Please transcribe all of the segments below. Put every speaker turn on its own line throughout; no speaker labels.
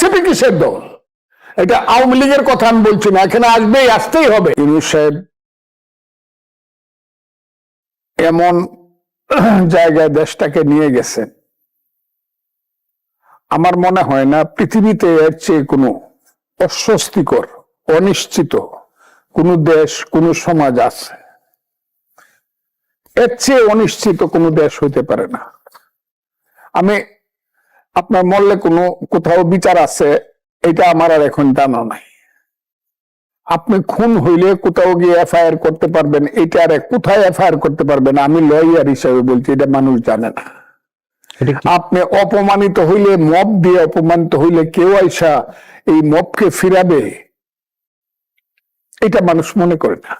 NCP কিসের দল? এটা আওয়ামী লীগের কথা আমি বলছি না, এখানে আসবেই, আসতেই হবে। ইউনুস সাহেব, এমন জায়গায় দেশটাকে নিয়ে গেছেন। আমার মনে হয় না পৃথিবীতে এর চেয়ে কোনো অস্বস্তিকর, অনিশ্চিত কোন দেশ, কোন সমাজ আছে। এর চেয়ে অনিশ্চিত কোনো দেশ হইতে পারে না। আমি আপনার মরলে কোনো কোথাও বিচার আছে এটা আমার আর এখন জানা নাই। আপনি খুন হইলে কোথাও গিয়ে এফআইআর করতে পারবেন এটা আর কোথায় এফআইআর করতে পারবেন? আমি লয়ার হিসাবে বলছি এটা মানুষ জানে না। আপনি অপমানিত হইলে মব দিয়ে অপমানিত হইলে কেউ আইসা এই মবকে ফিরাবে? এটা মানুষ মনে করে না।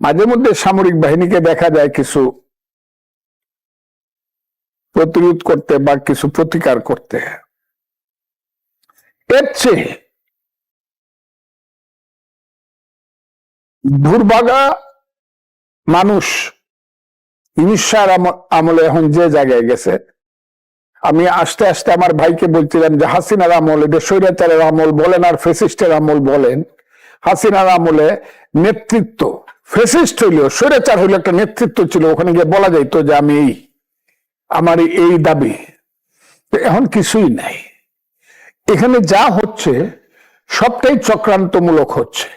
মাঝে মধ্যে সামরিক বাহিনীকে দেখা যায় কিছু প্রতিরোধ করতে বা কিছু প্রতিকার করতে। এর চেয়ে দুর্ভাগা মানুষ ইনিশার আমলে এখন যে জায়গায় গেছে। আমি আস্তে আস্তে আমার ভাইকে বলছিলাম যে, হাসিনার আমল এটা স্বৈরাচারের আমল বলেন আর ফেসিস্টের আমল বলেন, হাসিনার আমলে নেতৃত্ব ফেসিস্ট হইলেও, স্বৈরাচার হইলে একটা নেতৃত্ব ছিল, ওখানে গিয়ে বলা যাইতো যে, আমি এই আমার এই দাবি। এখন কিছুই নাই। এখানে যা হচ্ছে, সবটাই চক্রান্তমূলক হচ্ছে।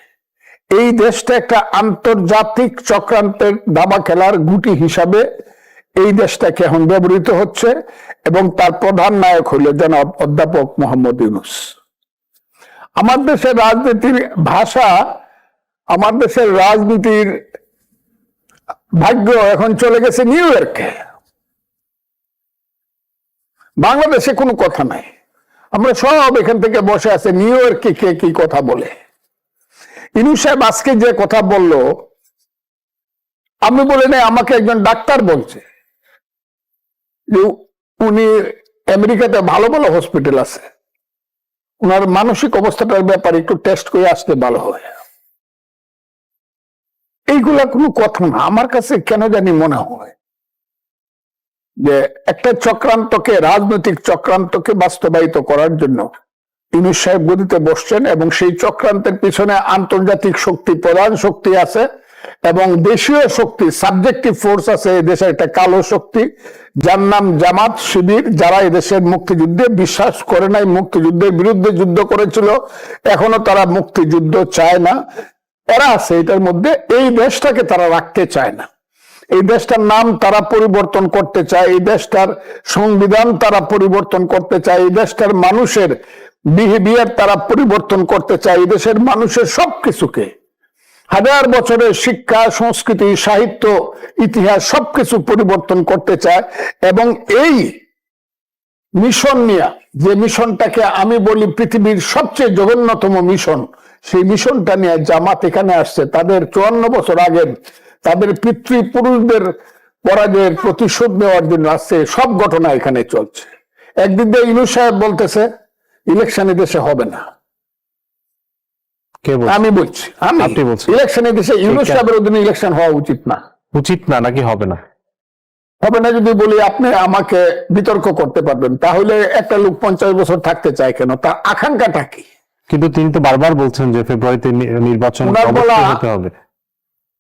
এই দেশটা একটা আন্তর্জাতিক চক্রান্তের দাবা খেলার গুটি হিসাবে এই দেশটাকে এখন ব্যবহৃত হচ্ছে এবং তার প্রধান নায়ক হইল জনাব অধ্যাপক মোহাম্মদ ইউনুস। আমার দেশের রাজনীতির ভাষা, আমার দেশের রাজনীতির ভাগ্য এখন চলে গেছে নিউ ইয়র্কে। বাংলাদেশে কোনো কথা নাই। আমরা সব এখান থেকে বসে আছে নিউ ইয়র্কে কে কি কথা বলে। ইনু সাহেব আজকে যে কথা বলল, আমি বলে নাই, আমাকে একজন ডাক্তার বলছে। যে উনি আমেরিকাতে ভালো ভালো হসপিটাল আছে। ওনার মানসিক অবস্থাটার ব্যাপারে একটু টেস্ট করে আসতে ভালো হয়। এইগুলা কোনো কথা না। আমার কাছে কেন জানি মনে হয় যে একটা চক্রান্তকে, রাজনৈতিক চক্রান্তকে বাস্তবায়িত করার জন্য ইউনুস সাহেব গদিতে বসছেন এবং সেই চক্রান্তের পিছনে আন্তর্জাতিক শক্তি প্রধান শক্তি আছে এবং দেশীয় শক্তি সাবজেক্টিভ ফোর্স আছে এই দেশের একটা কালো শক্তি, যার নাম জামাত শিবির, যারা এদেশের মুক্তিযুদ্ধে বিশ্বাস করে নাই, মুক্তিযুদ্ধের বিরুদ্ধে যুদ্ধ করেছিল, এখনও তারা মুক্তিযুদ্ধ চায় না। এরা আছে, এটার মধ্যে এই দেশটাকে তারা রাখতে চায় না। এই দেশটার নাম তারা পরিবর্তন করতে চায়, এই দেশটার সংবিধান তারা পরিবর্তন করতে চায়, এই দেশটার মানুষের বিহেভিয়ার তারা পরিবর্তন করতে চায়, এই দেশের মানুষের সবকিছুকে। হাজার বছরের শিক্ষা, সংস্কৃতি, সাহিত্য, ইতিহাস সবকিছু পরিবর্তন করতে চায় এবং এই মিশন নিয়ে, যে মিশনটাকে আমি বলি পৃথিবীর সবচেয়ে জঘন্যতম মিশন, সেই মিশনটা নিয়ে জামাত এখানে আসছে। তাদের চুয়ান্ন বছর আগের তাদের পিতৃপুরুষদের পরাজয়ের প্রতিশোধ নেওয়ার জন্য আসছে সব ঘটনা এখানে চলছে। একদিক দিয়ে ইনু সাহেব বলতেছে ইলেকশন দেশে হবে না। আমি বলছি আমি। ইলেকশন দেশে ইউনুস সাহেবের অধীনে ইলেকশন হওয়া উচিত না।
উচিত না নাকি হবে না?
হবে না যদি বলি আপনি আমাকে বিতর্ক করতে পারবেন। তাহলে একটা লোক পঞ্চাশ বছর থাকতে চায় কেন? তার আকাঙ্ক্ষাটা কি?
কিন্তু তিনি তো বারবার বলছেন যে ফেব্রুয়ারিতে নির্বাচন হতে হবে।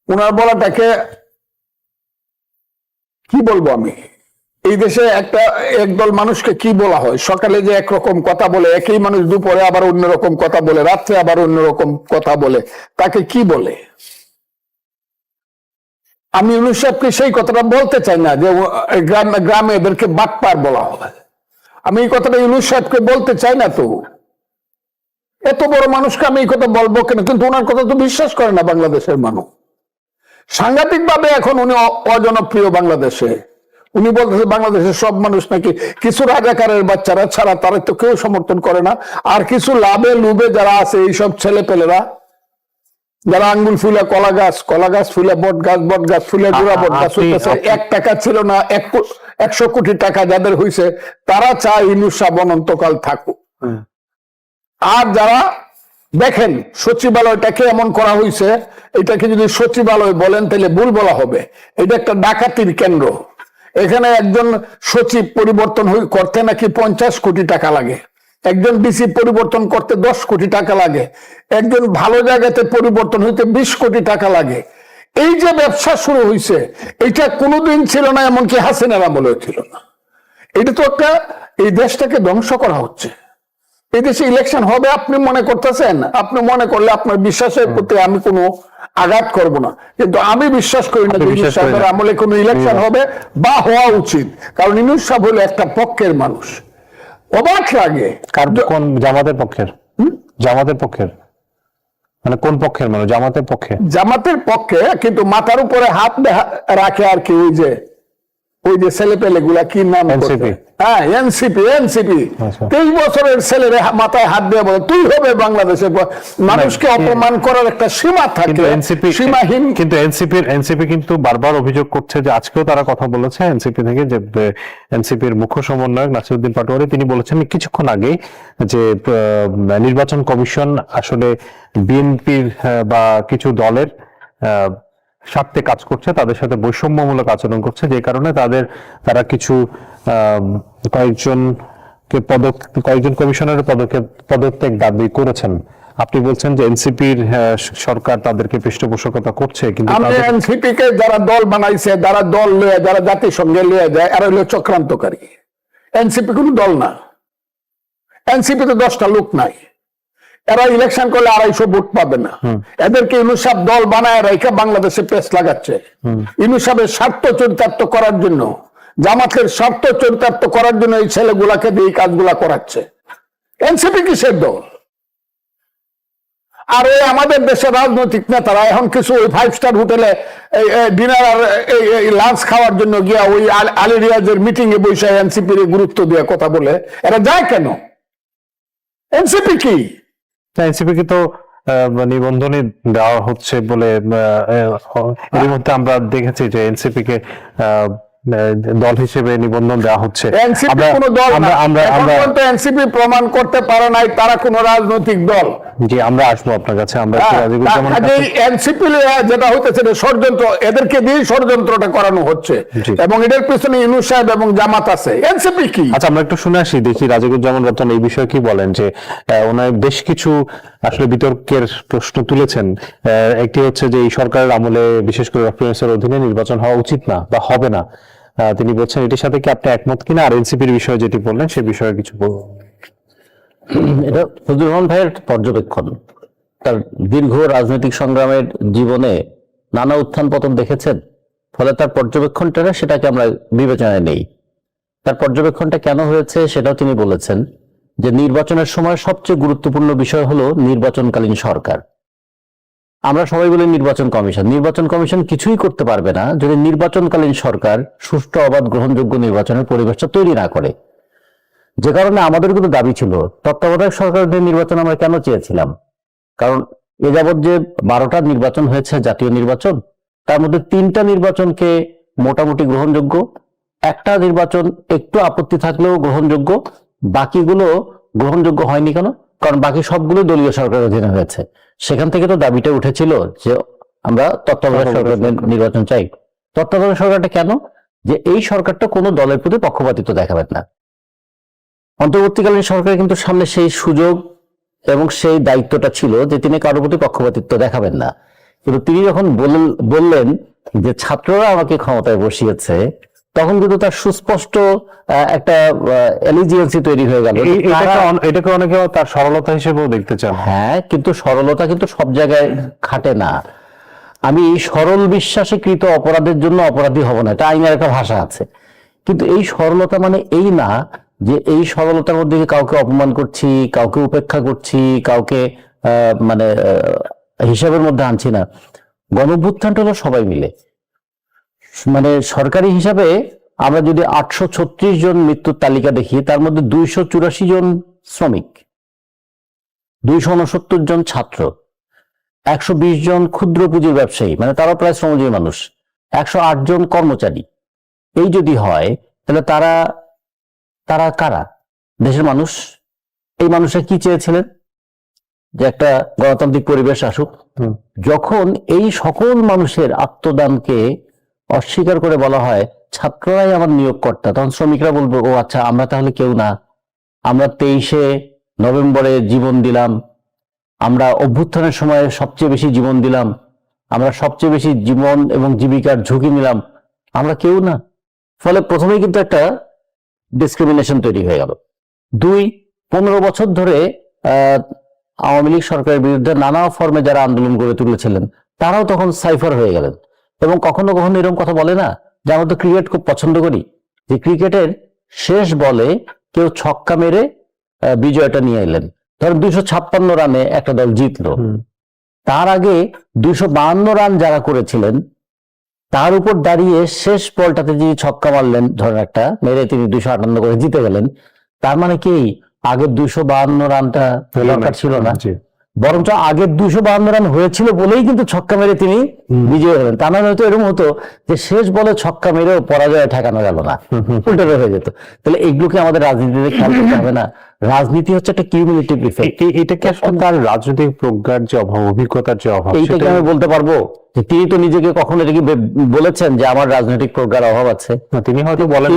ওনার বলাটাকে কি বলব আমি? এই দেশে একটা একদল মানুষকে কি বলা হয়? সকালে যে একরকম কথা বলে, একই মানুষ দুপুরে আবার অন্যরকম কথা বলে, রাত্রে আবার অন্যরকম কথা বলে, তাকে কি বলে? আমি ইউনুস সাহেবকে সেই কথাটা বলতে চাই না যে গ্রামে গ্রামে এদেরকে বাটপার বলা হয়। আমি এই কথাটা ইউনুস সাহেবকে বলতে চাই না তো। এত বড় মানুষকে আমি এই কথা বলব কেন? কিন্তু ওনার কথা তো বিশ্বাস করে না বাংলাদেশের মানুষ। সাংঘাতিক ভাবে এখন উনি অজনপ্রিয় বাংলাদেশে। উনি বলতেছে বাংলাদেশের সব মানুষ নাকি কিছু রাজাকারের বাচ্চারা ছাড়া তারা তো কেউ সমর্থন করে না। আর কিছু লাভে লুবে যারা আছে এইসব ছেলে পেলেরা যারা আঙ্গুল ফুলে কলা গাছ কলা গাছ ফুলে বট গাছ বট গাছ ফুলে গুড়া বট গাছ হইতেছে এক টাকা ছিল না এক একশো কোটি টাকা যাদের হইছে তারা চায় ইনুসা অনন্তকাল থাকুক। আর যারা দেখেন, সচিবালয়টাকে এমন করা হয়েছে এটাকে যদি সচিবালয় বলেন, তাহলে ভুল বলা হবে। এটা একটা ডাকাতির কেন্দ্র। এখানে একজন সচিব পরিবর্তন করতে নাকি পঞ্চাশ কোটি টাকা লাগে। একজন ডিসি পরিবর্তন করতে দশ কোটি টাকা লাগে। একজন ভালো জায়গাতে পরিবর্তন হইতে বিশ কোটি টাকা লাগে। এই যে ব্যবসা শুরু হয়েছে এটা কোনোদিন ছিল না, এমনকি হাসিনার আমলেও ছিল না। এটা তো একটা, এই দেশটাকে ধ্বংস করা হচ্ছে। এই দেশে ইলেকশন হবে আপনি মনে করতেছেন? আপনি মনে করলে আপনার বিশ্বাসের প্রতি আমি কোনো আঘাত করব না। কিন্তু আমি বিশ্বাস করি না যে? আমলে কোনো ইলেকশন। হবে বা হওয়া উচিত। কারণ ইনুস সাহেব হলো একটা পক্ষের মানুষ। অবাক লাগে।
কার কোন জামাতের পক্ষের? জামাতের পক্ষের? মানে কোন পক্ষের মানে জামাতের পক্ষে?
জামাতের পক্ষে কিন্তু মাথার উপরে হাত রাখে আর কি ওই যে ওই যে ছেলে পেলে গুলা কি নাম হ্যাঁ এনসিপি এনসিপি
আচ্ছা।
তেইশ বছরের ছেলের মাথায় হাত দিয়ে বলে তুই হবে মানুষকে অপমান করার একটা সীমা থাকে
এনসিপি
সীমাহীন।
কিন্তু এনসিপির এনসিপি কিন্তু বারবার অভিযোগ করছে যে আজকেও তারা কথা বলেছে এনসিপি থেকে যে এনসিপির মুখ্য সমন্বয়ক নাসিরুদ্দিন পাটোয়ারি তিনি বলেছেন কিছুক্ষণ আগে যে নির্বাচন কমিশন আসলে বিএনপির বা কিছু দলের আহ, স্বার্থে কাজ করছে তাদের সাথে বৈষম্যমূলক আচরণ করছে যে কারণে তাদের তারা কিছু কয়েকজনকে পদক কয়েকজন কমিশনারের পদক্ষেপ পদত্যাগ দাবি করেছেন। আপনি বলছেন যে এনসিপির সরকার তাদেরকে পৃষ্ঠপোষকতা করছে কিন্তু
এনসিপি কে যারা দল বানাইছে যারা দল লয়ে যারা জাতিসংঘে লয়ে যায় এরা হলো চক্রান্তকারী। এনসিপি কোনো দল না। এনসিপি তো দশটা লোক নাই। এরা ইলেকশন করলে আড়াইশো ভোট পাবে না। এদেরকে ইনুসাব দল বানায় রেখে বাংলাদেশে পেস লাগাচ্ছে। ইনুসাবের স্বার্থ চরিতার্থ করার জন্য জামাতের স্বার্থ চরিতার্থ করার জন্য এই ছেলেগুলাকে দিয়ে এই কাজগুলা করাচ্ছে। এনসিপি কিসের দল? আর এই আমাদের দেশের রাজনৈতিক নেতারা এখন কিছু ওই ফাইভ স্টার হোটেলে ডিনার আর এই- লাঞ্চ খাওয়ার জন্য গিয়া ওই আল- আলী রিয়াজের মিটিং এ বসে এনসিপির গুরুত্ব দিয়ে কথা বলে এরা যায় কেন? এনসিপি কি?
এনসিপি তো নিবন্ধনে দেওয়া হচ্ছে বলে এর মধ্যে আমরা দেখেছি যে এনসিপি কে দল হিসেবে নিবন্ধন দেওয়া হচ্ছে।
এনসিপি দল
আমরা আমরা আমরা
এনসিপি প্রমাণ করতে পারে নাই তারা কোন রাজনৈতিক দল।
জি আমরা আসব আপনার কাছে আমরা কাছে-
এনসিপি যেটা হইতেছে ষড়যন্ত্র এদেরকে দিয়ে ষড়যন্ত্রটা করানো হচ্ছে। এবং এদের পিছনে ইনু সাহেব এবং জামাত আছে। এনসিপি কি?
আচ্ছা আমরা একটু শুনে আসি দেখি রাজিবুজ্জামান রতন এই বিষয়ে কি বলেন যে ওনার বেশ কিছু আসলে বিতর্কের প্রশ্ন তুলেছেন। একটি হচ্ছে যে এই সরকারের আমলে বিশেষ করে ডক্টর অধীনে নির্বাচন হওয়া উচিত না বা হবে না। তিনি বলছেন, এটির সাথে কি আপনি একমত কিনা? আর এনসিপির বিষয়ে যেটি বললেন, সে বিষয়ে কিছু বলুন।
এটা ফজলুর রহমান ভাইয়ের পর্যবেক্ষণ। তার দীর্ঘ রাজনৈতিক সংগ্রামের জীবনে নানা উত্থান পতন দেখেছেন, ফলে তার পর্যবেক্ষণটা সেটাকে আমরা বিবেচনায় নেই। তার পর্যবেক্ষণটা কেন হয়েছে সেটাও তিনি বলেছেন যে, নির্বাচনের সময় সবচেয়ে গুরুত্বপূর্ণ বিষয় হলো নির্বাচনকালীন সরকার। আমরা সবাই বলি নির্বাচন কমিশন। নির্বাচন কমিশন কিছুই করতে পারবে না যদি নির্বাচনকালীন সরকার সুষ্ঠু, অবাধ, গ্রহণযোগ্য নির্বাচনের পরিবেশটা তৈরি না করে। যে কারণে আমাদের কিন্তু দাবি ছিল, তত্ত্বাবধায়ক সরকারের নির্বাচন আমরা কেন চেয়েছিলাম? কারণ এ যাবৎ যে বারোটা নির্বাচন হয়েছে, জাতীয় নির্বাচন, তার মধ্যে তিনটা নির্বাচনকে মোটামুটি গ্রহণযোগ্য, একটা নির্বাচন একটু আপত্তি থাকলেও গ্রহণযোগ্য, বাকিগুলো গ্রহণযোগ্য হয়নি কেন? কারণ বাকি সবগুলো দলীয় সরকারের অধীনে হয়েছে। সেখান থেকে তো দাবিটা উঠেছিল যে আমরা তত্ত্বাবধায়ক সরকারের নির্বাচন চাই। তত্ত্বাবধায়ক সরকারটা কেন? যে এই সরকারটা কোনো দলের প্রতি পক্ষপাতিত্ব দেখাবেন না। অন্তর্বর্তীকালীন সরকার কিন্তু সামনে সেই সুযোগ এবং সেই দায়িত্বটা ছিল যে তিনি কারোর প্রতি পক্ষপাতিত্ব দেখাবেন না। কিন্তু তিনি যখন বলল- বললেন যে ছাত্ররা আমাকে ক্ষমতায় বসিয়েছে তখন কিন্তু তার সুস্পষ্ট একটা এলিজিয়েন্সি তৈরি হয়ে গেল।
এটাকে অনেকে তার সরলতা হিসেবেও দেখতে চান।
হ্যাঁ কিন্তু সরলতা কিন্তু সব জায়গায় খাটে না। আমি সরল বিশ্বাসে কৃত অপরাধের জন্য অপরাধী হব না এটা আইনের একটা ভাষা আছে। কিন্তু এই সরলতা মানে এই না যে এই সরলতার মধ্যে কাউকে অপমান করছি কাউকে উপেক্ষা করছি কাউকে আহ, মানে হিসাবের মধ্যে আনছি না। গণভ্যুত্থানটা হলো সবাই মিলে। মানে সরকারি হিসাবে আমরা যদি আটশো ছত্রিশ জন মৃত্যুর তালিকা দেখি তার মধ্যে দুইশো চুরাশি জন শ্রমিক দুইশো উনসত্তর জন ছাত্র একশো বিশ জন ক্ষুদ্র পুঁজির ব্যবসায়ী মানে তারা প্রায় শ্রমজীবী মানুষ একশো আট জন কর্মচারী। এই যদি হয় তাহলে তারা তারা কারা? দেশের মানুষ? এই মানুষরা কি চেয়েছিলেন? যে একটা গণতান্ত্রিক পরিবেশ আসুক। যখন এই সকল মানুষের আত্মদানকে অস্বীকার করে বলা হয়, ছাত্ররাই আমার নিয়োগকর্তা। তখন শ্রমিকরা বলব, ও আচ্ছা আমরা তাহলে কেউ না। আমরা তেইশে নভেম্বরে জীবন দিলাম। আমরা অভ্যুত্থানের সময় সবচেয়ে বেশি জীবন দিলাম। আমরা সবচেয়ে বেশি জীবন এবং জীবিকার ঝুঁকি নিলাম। আমরা কেউ না। ফলে প্রথমেই কিন্তু একটা ডিসক্রিমিনেশন তৈরি হয়ে গেল। দুই, পনেরো বছর ধরে আওয়ামী লীগ সরকারের বিরুদ্ধে নানা ফর্মে যারা আন্দোলন গড়ে তুলেছিলেন, তারাও তখন সাইফার হয়ে গেলেন। এবং কখনো কখনো এরকম কথা বলে না যে আমরা তো ক্রিকেট খুব পছন্দ করি। যে ক্রিকেটের শেষ বলে কেউ ছক্কা মেরে বিজয়টা নিয়ে এলেন। ধরেন দুইশো ছাপ্পান্ন রানে একটা দল জিতলো। তার আগে দুইশো বাহান্ন রান যারা করেছিলেন তার উপর দাঁড়িয়ে শেষ বলটাতে যিনি ছক্কা মারলেন ধরেন একটা মেরে তিনি দুইশো আটান্ন করে জিতে গেলেন তার মানে কি আগের দুইশো বাহান্ন রানটা দরকার ছিল না। বরঞ্চ আগের দুশো বাহান্ন রান হয়েছিল বলেই কিন্তু ছক্কা মেরে তিনি বিজয়ী হলেন। তা নাহলে হয়তো এরকম হতো যে শেষ বলে ছক্কা মেরেও পরাজয় ঠেকানো গেল না উল্টোটা হয়ে যেত। তাহলে এগুলোকে আমাদের রাজনীতিতে খেয়াল করতে হবে না। রাজনীতি হচ্ছে একটা কিউমুলেটিভ ইফেক্ট
এ- এ- এটা কি আসলে তার রাজনৈতিক প্রজ্ঞার যে অভাব অভিজ্ঞতার যে অভাব
এইটাকে আমি বলতে পারব? যে তিনি তো নিজেকে কখনো এটা কি বলেছেন যে আমার রাজনৈতিক প্রজ্ঞার অভাব আছে?
না, তিনি হয়তো বলেন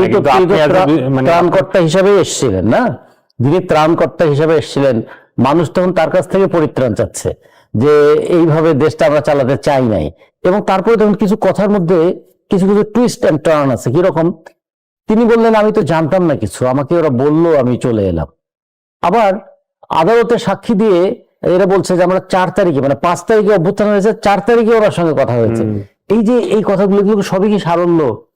না, মানে
ত্রাণকর্তা হিসাবে এসেছিলেন না? যিনি ত্রাণকর্তা হিসাবে এসেছিলেন মানুষ তখন তার কাছ থেকে পরিত্রাণ চাচ্ছে যে এইভাবে দেশটা আমরা চালাতে চাই নাই। এবং তারপরে তখন কিছু কথার মধ্যে কিছু কিছু টুইস্ট অ্যান্ড টার্ন আছে। কীরকম? তিনি বললেন আমি তো জানতাম না কিছু। আমাকে ওরা বলল আমি চলে এলাম। আবার আদালতে সাক্ষী দিয়ে এরা বলছে যে আমরা চার তারিখে মানে পাঁচ তারিখে অভ্যুত্থান হয়েছে চার তারিখে ওনার সঙ্গে কথা হয়েছে। এই যে এই কথাগুলো সবই কি সারল্য?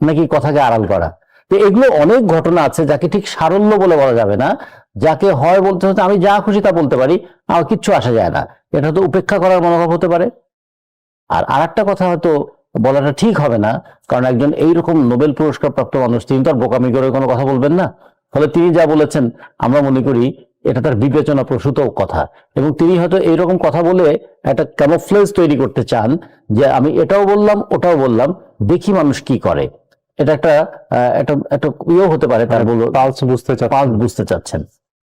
নাকি কথাকে আড়াল করা? তো এগুলো অনেক ঘটনা আছে যাকে ঠিক সারল্য বলে বলা যাবে না। যাকে হয় বলতে হচ্ছে আমি যা খুশি তা বলতে পারি আমার কিচ্ছু আসা যায় না। এটা তো উপেক্ষা করার মনোভাব হতে পারে। আর আর একটা কথা হয়তো বলাটা ঠিক হবে না কারণ একজন এইরকম নোবেল পুরস্কার প্রাপ্ত মানুষ তিনি তো আর বোকামি করে কোনো কথা বলবেন না। ফলে তিনি যা বলেছেন আমরা মনে করি এটা তার বিবেচনা প্রসূত কথা। এবং তিনি হয়তো এইরকম কথা বলে একটা ক্যামোফ্লেজ তৈরি করতে চান যে আমি এটাও বললাম ওটাও বললাম দেখি মানুষ কি করে। এটা একটা আহ, একটা একটা ইয়েও হতে পারে তার বলো
পালস বুঝতে
পালস বুঝতে চাচ্ছেন।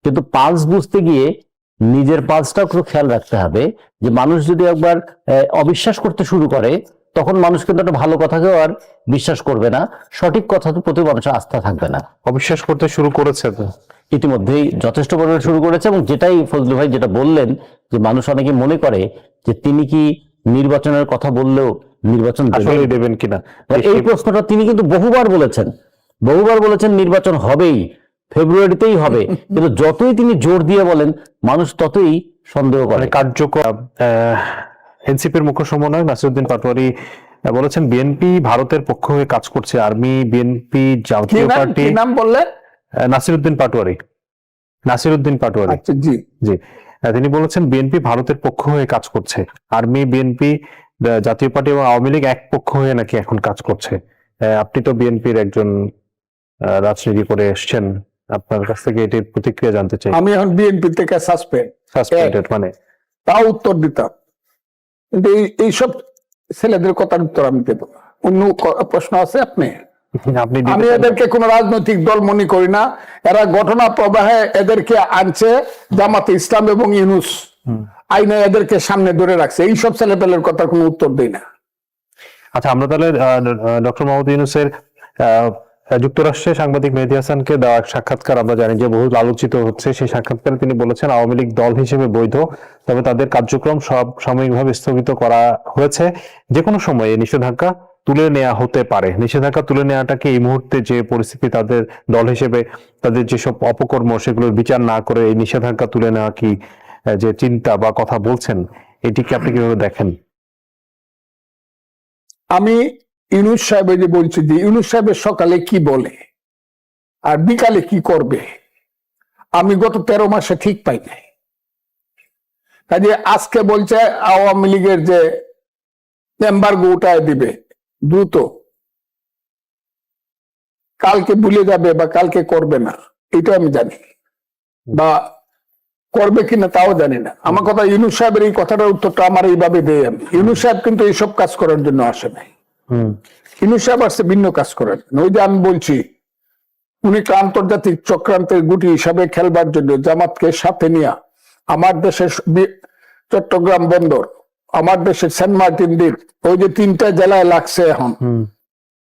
কিন্তু পালস বুঝতে গিয়ে নিজের পালসটাও একটু খেয়াল রাখতে হবে যে মানুষ যদি একবার অবিশ্বাস করতে শুরু করে তখন মানুষ কিন্তু একটা ভালো কথাকেও আর বিশ্বাস করবে না। সঠিক কথা তো প্রতি মানুষের আস্থা থাকবে না।
অবিশ্বাস করতে শুরু করেছে তো।
ইতিমধ্যেই যথেষ্ট পরিমাণে শুরু করেছে এবং যেটাই ফজলু ভাই যেটা বললেন যে মানুষ অনেকে মনে করে যে তিনি কি নির্বাচনের কথা বললেও নির্বাচন?
আসলে দেবেন কিনা?
এই প্রশ্নটা তিনি কিন্তু বহুবার বলেছেন। বহুবার বলেছেন নির্বাচন হবেই। ফেব্রুয়ারিতেই হবে। কিন্তু যতই তিনি জোর দিয়ে বলেন মানুষ ততই সন্দেহ করে।
মানে কার্যকর এনসিপির মুখ্য সমন্বয় নাসিরুদ্দিন পাটোয়ারি বলেছেন বিএনপি ভারতের পক্ষ হয়ে কাজ করছে। Army BNP Jatiya party.
নাম বললেন?
নাসিরুদ্দিন পাটোয়ারি। নাসিরুদ্দিন পাটোয়ারি।
আচ্ছা জি।
জি। তিনি বলেছেন বিএনপি ভারতের পক্ষ হয়ে কাজ করছে। আর্মি বিএনপি জাতীয় পার্টি এবং আওয়ামী লীগ এক পক্ষ হয়ে নাকি এখন কাজ করছে। আহ, আপনি তো বিএনপির একজন আহ, রাজনীতি করে এসছেন। আপনার কাছ থেকে এটির প্রতিক্রিয়া জানতে চাই।
আমি এখন বিএনপি থেকে সাসপেন্ড
সাসপেন্ডেড মানে?
তাও উত্তর দিতাম। কিন্তু এই- এইসব ছেলেদের কথার উত্তর আমি দেবো। অন্য প্রশ্ন আছে আপনি?
আপনি
আমি এদেরকে কোন রাজনৈতিক দল মনে করি না। এরা ঘটনা প্রবাহে এদেরকে আনছে জামাতে ইসলাম এবং ইউনুস। আইনে এদেরকে সামনে ধরে রাখছে। এইসব ছেলেপেলের কথার কোনো উত্তর দেই না।
আচ্ছা আমরা তাহলে ডক্টর মোহাম্মদ ইউনুসের আহ, যুক্তরাষ্ট্রে সাংবাদিক মেহেদি হাসানকে দেওয়া এক সাক্ষাৎকার আমরা জানি যে বহু আলোচিত হচ্ছে। সেই সাক্ষাৎকারে তিনি বলেছেন, আওয়ামী লীগ দল হিসেবে বৈধ, তবে তাদের কার্যক্রম সব সাময়িকভাবে স্থগিত করা হয়েছে। যে কোনো সময়ে নিষেধাজ্ঞা তুলে নেওয়া হতে পারে। নিষেধাজ্ঞা তুলে নেওয়াটাকে এই মুহূর্তে যে পরিস্থিতি তাদের দল হিসেবে, তাদের যেসব অপকর্ম সেগুলোর বিচার না করে এই নিষেধাজ্ঞা তুলে নেওয়া কি যে চিন্তা বা কথা বলছেন, এটিকে আপনি কীভাবে দেখেন?
আমি ইউনুস সাহেব যে বলছি যে ইউনুস সাহেবের সকালে কি বলে? আর বিকালে কি করবে? আমি গত তেরো মাসে ঠিক পাই নাই। কাজে আজকে বলছে আওয়ামী লীগের যে এম্বার্গো উঠায় দিবে, দ্রুত। কালকে ভুলে যাবে বা কালকে করবে না এটা আমি জানি। বা করবে কিনা তাও জানি না। আমার কথা ইউনুস সাহেবের এই কথাটার উত্তরটা আমার এইভাবে দেয় আমি। ইউনুস সাহেব কিন্তু এইসব কাজ করার জন্য আসে নাই। ইউনুস সাহেব আসছে ভিন্ন কাজ করার জন্য। ওই যে আমি বলছি উনি আন্তর্জাতিক চক্রান্তের গুটি হিসাবে খেলবার জন্য জামাতকে সাথে নিয়ে আমার দেশের চট্টগ্রাম বন্দর আমার দেশের সেন্ট মার্টিন দ্বীপ ওই যে তিনটা জেলায় লাগছে এখন।
হুম।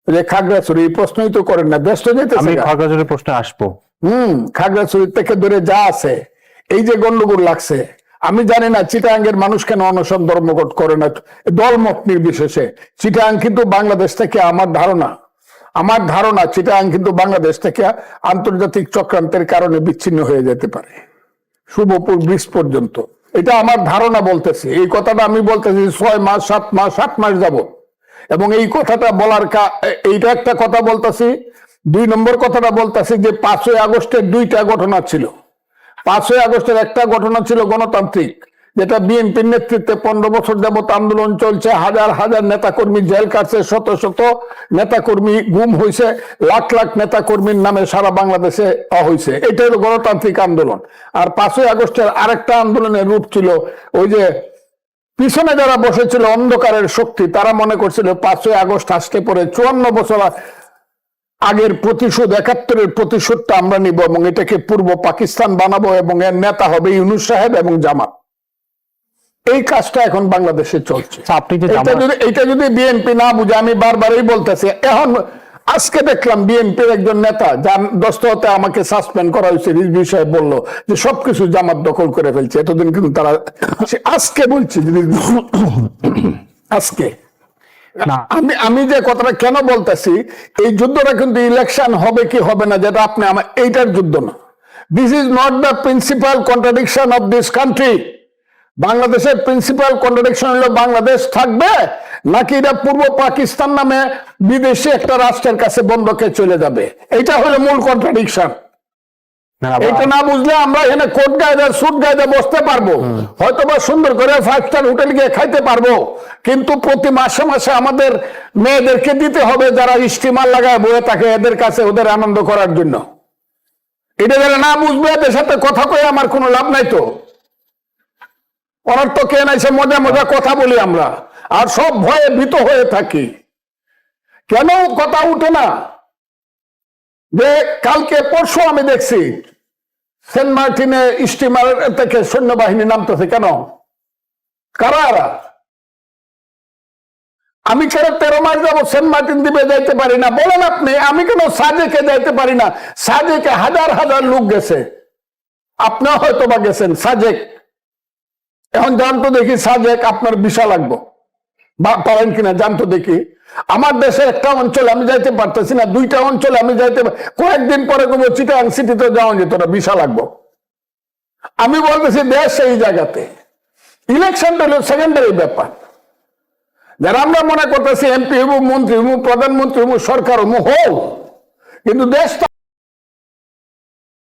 যে খাগড়াছড়ি এই প্রশ্নই তো করেন না ব্যস্ত
আমি
যেতেছে
খাগড়াছড়ির প্রশ্নে আসব।
হম খাগড়াছড়ি থেকে ধরে যা আছে এই যে গন্ডগোল লাগছে আমি জানি না চিটাঙ্গের মানুষ কেন অনশন ধর্মঘট করে না। দলমত নির্বিশেষে। চিটাং কিন্তু বাংলাদেশ থেকে আমার ধারণা। আমার ধারণা, চিটাং কিন্তু বাংলাদেশ থেকে আন্তর্জাতিক চক্রান্তের কারণে বিচ্ছিন্ন হয়ে যেতে পারে। শুভপুর ব্রিজ পর্যন্ত। এটা আমার ধারণা বলতেছি। এই কথাটা আমি বলতেছি ছয় মাস, সাত মাস সাত মাস যাব এবং এই কথাটা বলার এইটা একটা কথা বলতেছি। দুই নম্বর কথাটা বলতেছি যে পাঁচই আগস্টের দুইটা ঘটনা ছিল। পাঁচই আগস্টের একটা ঘটনা ছিল গণতান্ত্রিক, যেটা বিএনপির নেতৃত্বে পনেরো বছর যাবত আন্দোলন চলছে। হাজার হাজার নেতাকর্মী জেল কাটছে শত শত নেতাকর্মী গুম হয়েছে লাখ লাখ নেতাকর্মীর নামে সারা বাংলাদেশে হয়েছে এটা হলো গণতান্ত্রিক আন্দোলন। আর পাঁচই আগস্টের আরেকটা আন্দোলনের রূপ ছিল, ওই যে পিছনে যারা বসেছিল অন্ধকারের শক্তি, তারা মনে করছিল পাঁচই আগস্ট আসতে পরে চুয়ান্ন বছর আগের প্রতিশোধ একাত্তরের প্রতিশোধটা আমরা নিব এবং এটাকে পূর্ব পাকিস্তান বানাবো এবং এর নেতা হবে ইউনুস সাহেব এবং জামাত। এই কাজটা এখন বাংলাদেশে চলছে।
আচ্ছা,
এটা যদি বিএনপি না বুঝে আমি বারবারই বলতেছি এখন আজকে দেখলাম বিএনপির একজন নেতা যার দস্ততে আমাকে সাসপেন্ড করা হয়েছে রিজভি সাহেব বলল যে সবকিছু জামাত দখল করে ফেলছে। এতদিন কিন্তু তারা আজকে বলছে আজকে আমি আমি যে কথাটা কেন বলতেছি, এই যুদ্ধটা কিন্তু ইলেকশন হবে কি হবে না, যেটা আপনি আমার, এইটার যুদ্ধ না। This is not the principal contradiction of this country বাংলাদেশের প্রিন্সিপাল কন্ট্রাডিকশন হলো বাংলাদেশ থাকবে, নাকি এটা পূর্ব পাকিস্তান নামে বিদেশি একটা রাষ্ট্রের কাছে বন্ধকে চলে যাবে। এটা হলো মূল কন্ট্রাডিকশন এটা না বুঝলে আমরা এখানে কোট গায়ে সুট গায়ে বসতে পারব। হয়তো বা সুন্দর করে ফাইভ স্টার হোটেল গিয়ে খাইতে পারব। কিন্তু প্রতি মাসে মাসে আমাদের মেয়েদেরকে দিতে হবে যারা স্টিমার লাগায় বয়ে থাকে এদের কাছে ওদের আনন্দ করার জন্য। এটা যারা না বুঝবে এদের সাথে কথা কয়ে আমার কোনো লাভ নাই তো। ওনার তো কে নাই সে মজা মজা কথা বলি আমরা। আর সব ভয়ে ভীত হয়ে থাকি। কেন কথা উঠে না? যে কালকে পরশু আমি দেখছি সেন্ট মার্টিনে স্টিমার থেকে সৈন্যবাহিনী নামতেছে কেন? কারা আমি কেন তেরো মাস যাব সেন্ট মার্টিন দ্বীপে যাইতে পারি না। বলেন আপনি, আমি কেন সাজেকে যাইতে পারি না? সাজেকে হাজার হাজার লোক গেছে। আপনিও হয়তো বা গেছেন সাজেক এখন জানতো দেখি সাজেক আপনার বিশাল লাগবো। বা পারেন কিনা জানতো দেখি। আমার দেশে একটা অঞ্চলে আমি যাইতে পারতেছি না, দুইটা অঞ্চলে আমি যাইতে কয়েকদিন পরে কোনো চিটাং সিটিতে যাওয়া যেত না বিশাল লাগবো। আমি বলতেছি দেশ সেই জায়গাতে। ইলেকশন হলো সেকেন্ডারি ব্যাপার। যারা আমরা মনে করতেছি এমপি হবু মন্ত্রী হবু প্রধানমন্ত্রী হবু সরকার হবু হোক কিন্তু দেশ